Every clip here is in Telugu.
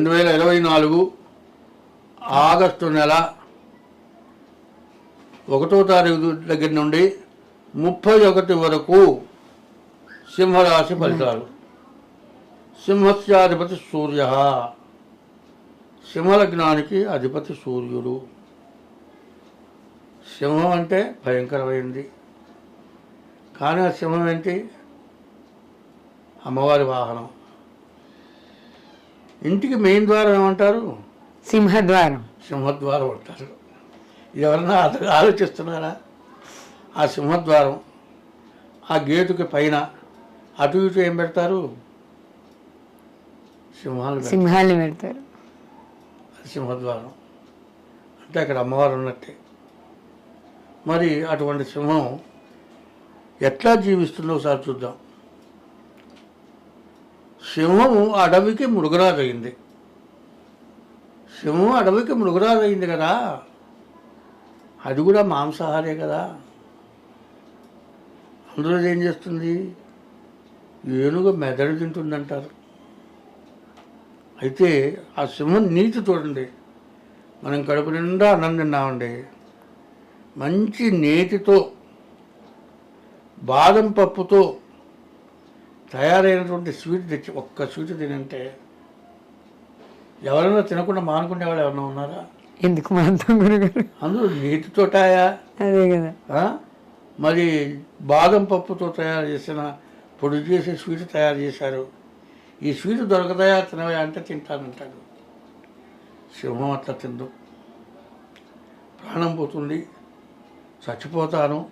రెండు వేల ఇరవై నాలుగు ఆగస్టు నెల ఒకటో తారీఖు దగ్గర నుండి ముప్పై ఒకటి వరకు సింహరాశి ఫలితాలు. సింహస్యాధిపతి సూర్య. సింహలగ్నానికి అధిపతి సూర్యుడు. సింహం అంటే భయంకరమైంది. కానీ ఆ సింహం ఏంటి? అమ్మవారి వాహనం. ఇంటికి మెయిన్ ద్వారం ఏమంటారు? సింహద్వారం. సింహద్వారం అంటారు. ఎవరన్నా ఆలోచిస్తున్నారా? ఆ సింహద్వారం ఆ గేటుకి పైన అటు ఇటు ఏం పెడతారు? సింహాలు. సింహాలు పెడతారు. సింహద్వారం. అంటే అక్కడ అమ్మవారు ఉన్నట్టే. మరి అటువంటి సింహం ఎట్లా జీవిస్తుందో ఒకసారి చూద్దాం. సింహం అడవికి మృగరాజయింది సింహం అడవికి మృగరాజయింది కదా. అది కూడా మాంసాహారే కదా. అందులో ఏం చేస్తుంది? ఏనుగు మెదడు తింటుందంటారు. అయితే ఆ సింహం నీతి చూడండి. మనం కడుపు నిండా అన్నం తిన్నామండి. మంచి నేతితో బాదం పప్పుతో తయారైనటువంటి స్వీట్ తెచ్చి ఒక్క స్వీట్ తినంటే ఎవరైనా తినకుండా మానుకునే వాళ్ళు ఎవరైనా ఉన్నారా? ఎందుకు గురుగారు? అందులో నేతితోటాయా? అదే కదా? మరి బాదం పప్పుతో తయారు చేసిన పొడి చేసే స్వీట్ తయారు చేశారు. ఈ స్వీట్ దొరకదయా? తినవయా అంటే తింటానంటాడు. సింహం అట్లా తిందు. ప్రాణం పోతుంది. చచ్చిపోతాను.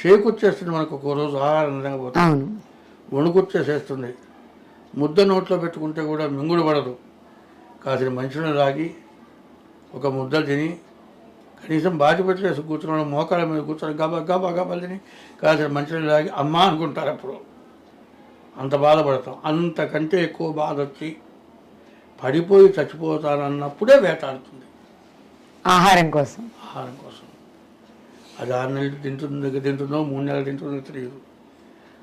షేక్ వచ్చేస్తుంది మనకు ఒక రోజు ఆహారం తినకపోతే వణుకొచ్చేసేస్తుంది. ముద్ద నోట్లో పెట్టుకుంటే కూడా మింగుడు పడదు కాసిన మంచుని రాగి ఒక ముద్ద తిని కనీసం బాటి కూర్చున్నాడు మోకాల మీద కూర్చొని గబా గబా గబా తిని కాసిన మంచుని రాగి అమ్మ అనుకుంటారు అప్పుడు అంత బాధపడతాం. అంతకంటే ఎక్కువ బాధ వచ్చి పడిపోయి చచ్చిపోతానన్నప్పుడే వేటాడుతుంది. ఆహారం కోసం. ఆహారం కోసం. అది ఆరు నెలలు తింటుందో తింటుందో మూడు నెలలు తింటుందో తెలియదు.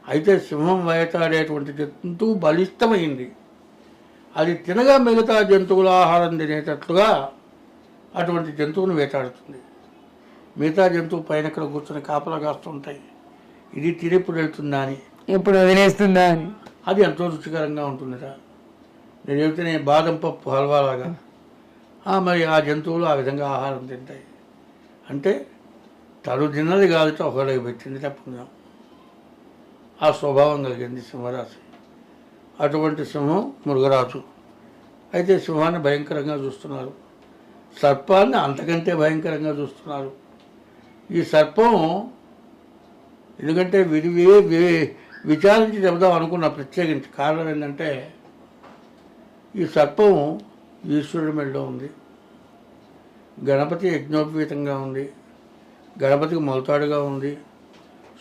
అయితే సింహం వేటాడేటువంటి జంతువు బలిష్టమైంది. అది తినగా మిగతా జంతువుల ఆహారం తినేటట్లుగా అటువంటి జంతువును వేటాడుతుంది. మిగతా జంతువు పైన ఇక్కడ కూర్చొని కాపలా కాస్తుంటాయి ఇది తినేప్పుడు వెళ్తుందా అని. ఎప్పుడు వదిలేస్తుందా అని. అది ఎంతో రుచికరంగా ఉంటుందిరా. నేను చెబితే బాదం పప్పు హల్వాలాగా. మరి ఆ జంతువులు ఆ విధంగా ఆహారం తింటాయి. అంటే తను తిన్నది కాదు ఒకళ్ళకి పెట్టింది తప్పుకుందాం. ఆ స్వభావం కలిగింది సింహరాశి. అటువంటి సింహం మృగరాజు. అయితే సింహాన్ని భయంకరంగా చూస్తున్నారు. సర్పాన్ని అంతకంటే భయంకరంగా చూస్తున్నారు. ఈ సర్పం ఎందుకంటే విరివే విచారించి చెబుదాం అనుకున్న ప్రత్యేకించి కారణం ఏంటంటే ఈ సర్పం ఈశ్వరుడి మెడలో ఉంది. గణపతి యజ్ఞోపవీతంగా ఉంది. గణపతికి మొలతాడుగా ఉంది.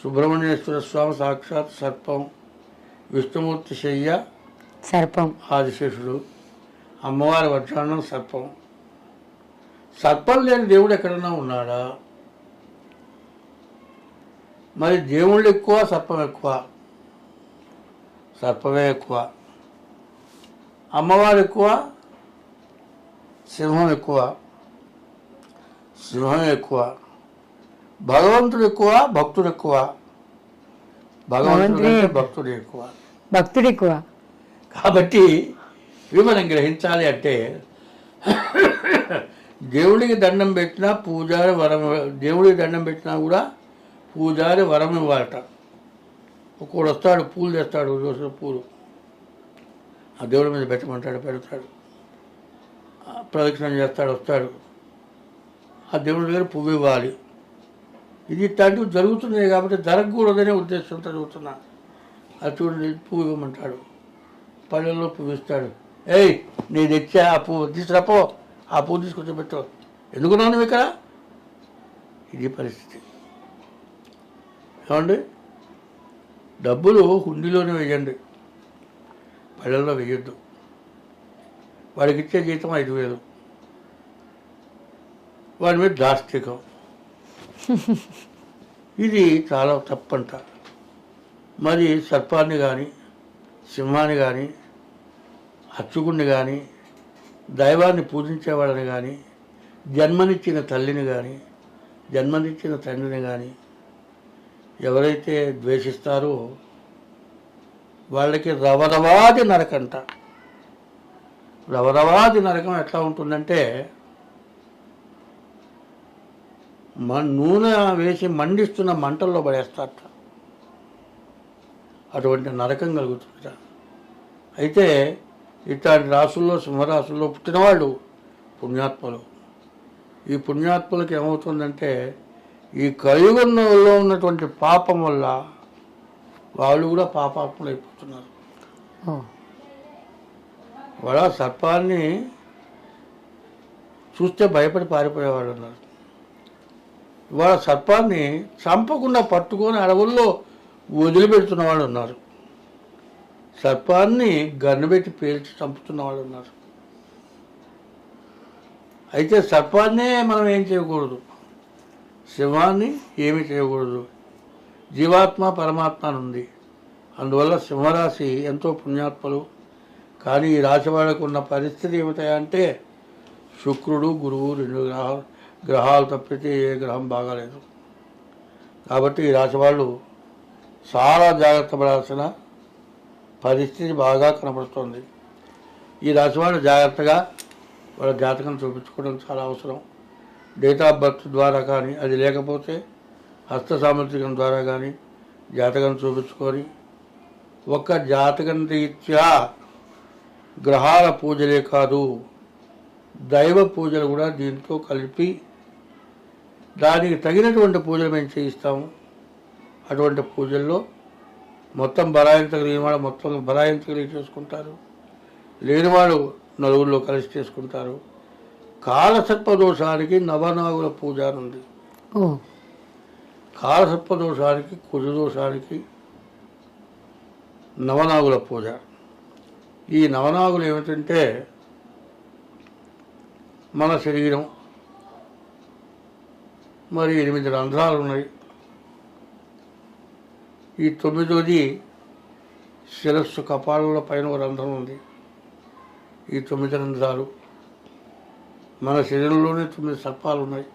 సుబ్రహ్మణ్యేశ్వర స్వామి సాక్షాత్ సర్పం. విష్ణుమూర్తి శయ్య సర్పం. ఆదిశేషుడు. అమ్మవారి వజ్రాన్నం సర్పం. సర్పం లేని దేవుడు ఎక్కడన్నా ఉన్నాడా? మరి దేవుళ్ళు ఎక్కువ సర్పం ఎక్కువ? సర్పమే ఎక్కువ. అమ్మవారు ఎక్కువ సింహం ఎక్కువ. సింహం ఎక్కువ. భగవంతుడు ఎక్కువ భక్తుడు ఎక్కువ. భగవంతుడు భక్తుడు ఎక్కువ. భక్తుడు ఎక్కువ. కాబట్టి ఇవి మనం గ్రహించాలి అంటే దేవుడికి దండం పెట్టినా పూజారి వరం దేవుడికి దండం పెట్టినా కూడా పూజారి వరం ఇవ్వాలట. ఒక్కోడు వస్తాడు పూలు తెస్తాడు రోజు పూలు. ఆ దేవుడి మీద పెట్టమంటాడు పెడతాడు. ప్రదక్షిణం చేస్తాడు వస్తాడు. ఆ దేవుడి దగ్గర పువ్వు ఇవ్వాలి. ఇది ఇట్లాంటివి జరుగుతున్నాయి కాబట్టి జరగకూడదనే ఉద్దేశంతో చదువుతున్నా. అది చూడండి పువ్వు ఇవ్వమంటాడు. పళ్ళల్లో పువ్వు ఇస్తాడు. ఏయ్ నీ తెచ్చా ఆ పువ్వు తీసుకురాపో ఆ పువ్వు తీసుకొచ్చి పెట్టు. ఎందుకున్నావు నువ్వు ఇక్కడ? ఇది పరిస్థితి. ఏమండి? డబ్బులు హుండీలోనే వేయండి. పళ్ళల్లో వేయొద్దు. వాడికి ఇచ్చే జీతం ఐదు వేలు. వాడి మీద దాస్తికం ఇది చాలా తప్పంట. మరి సర్పాన్ని కానీ సింహాన్ని కానీ అర్చకుడిని కానీ దైవాన్ని పూజించేవాళ్ళని కానీ జన్మనిచ్చిన తల్లిని కానీ జన్మనిచ్చిన తండ్రిని కానీ ఎవరైతే ద్వేషిస్తారో వాళ్ళకి రవరవాది నరకంట. రవరవాది నరకం ఎట్లా ఉంటుందంటే మ నూనె వేసి మండిస్తున్న మంటల్లో పడేస్తారట. అటువంటి నరకం కలుగుతుందట. అయితే ఇట్లాంటి రాసుల్లో సింహరాశుల్లో పుట్టినవాళ్ళు పుణ్యాత్మలు. ఈ పుణ్యాత్మలకు ఏమవుతుందంటే ఈ కలియుగంలో ఉన్నటువంటి పాపం వల్ల వాళ్ళు కూడా పాపాత్ములు అయిపోతున్నారు వాళ్ళ సర్పాన్ని చూస్తే భయపడి పారిపోయేవాళ్ళు ఉన్నారు. వాళ్ళ సర్పాన్ని చంపకుండా పట్టుకొని అడవుల్లో వదిలిపెడుతున్న వాళ్ళు ఉన్నారు. సర్పాన్ని గన్నుబెట్టి పేల్చి చంపుతున్న వాళ్ళు ఉన్నారు. అయితే సర్పాన్నే మనం ఏం చేయకూడదు? సింహాన్ని ఏమి చేయకూడదు? జీవాత్మ పరమాత్మ అని ఉంది. అందువల్ల సింహరాశి ఎంతో పుణ్యాత్మలు. కానీ ఈ రాశి వాళ్ళకు ఉన్న పరిస్థితి ఏమిటంటే శుక్రుడు గురువు రెండు గ్రహాలు గ్రహాలు తప్పితే ఏ గ్రహం బాగాలేదు. కాబట్టి ఈ రాశి వాళ్ళు చాలా జాగ్రత్త పడాల్సిన పరిస్థితి బాగా కనబడుతుంది. ఈ రాశి వాళ్ళు జాగ్రత్తగా వాళ్ళ జాతకం చూపించుకోవడం చాలా అవసరం. డేట్ ఆఫ్ బర్త్ ద్వారా కానీ అది లేకపోతే హస్త సామర్థ్యం ద్వారా కానీ జాతకం చూపించుకొని ఒక్క జాతకం రీత్యా గ్రహాల పూజలే కాదు దైవ పూజలు కూడా దీంతో కలిపి దానికి తగినటువంటి పూజలు మేము చేయిస్తాము. అటువంటి పూజల్లో మొత్తం బరాయించగలిగిన వాడు మొత్తం బరాయించగలిగి చేసుకుంటారు. లేనివాడు నలుగురిలో కలిసి చేసుకుంటారు. కాలసర్ప దోషానికి నవనాగుల పూజ ఉంది. ఓ. కాలసర్ప దోషానికి కుజ దోషానికి నవనాగుల పూజ. ఈ నవనాగులు ఏమిటంటే మన శరీరం మరి ఎనిమిది రంధ్రాలు ఉన్నాయి. ఈ తొమ్మిదోది శిరస్సు కపాలంలో పైన ఒక రంధ్రం ఉంది. ఈ తొమ్మిది రంధ్రాలు మన శరీరంలోనే తొమ్మిది సర్పాలు ఉన్నాయి.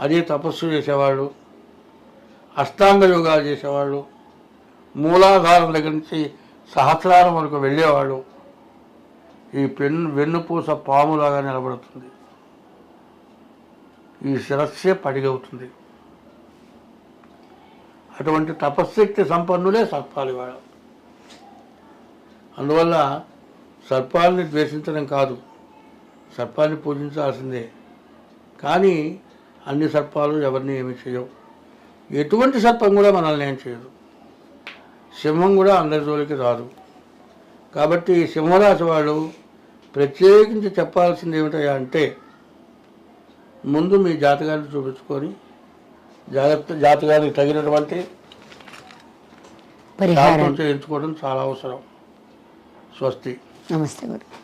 అదే తపస్సు చేసేవాళ్ళు అష్టాంగ యోగాలు చేసేవాళ్ళు మూలాధారం దగ్గర నుంచి సహస్రారం వరకు వెళ్ళేవాళ్ళు. ఈ పెన్ను వెన్నుపూస పాములాగా నిలబడుతుంది. ఈ శిరస్సే పడిగవుతుంది. అటువంటి తపశ్శక్తి సంపన్నులే సర్పాలు ఇవాళ. అందువల్ల సర్పాలని ద్వేషించడం కాదు సర్పాన్ని పూజించాల్సిందే. కానీ అన్ని సర్పాలు ఎవరిని ఏమి చేయవు. ఎటువంటి సర్పం కూడా మనల్ని ఏం చేయదు. సింహం కూడా అందరి జోలికి రాదు. కాబట్టి సింహరాశి వాళ్ళు ప్రత్యేకించి చెప్పాల్సింది ఏమిటంటే అంటే ముందు మీ జాతకాన్ని చూపించుకొని జాగ్రత్త జాతకానికి తగినటువంటి పరిహారం చేయించుకోవడం చాలా అవసరం. స్వస్తి. నమస్తే గురు.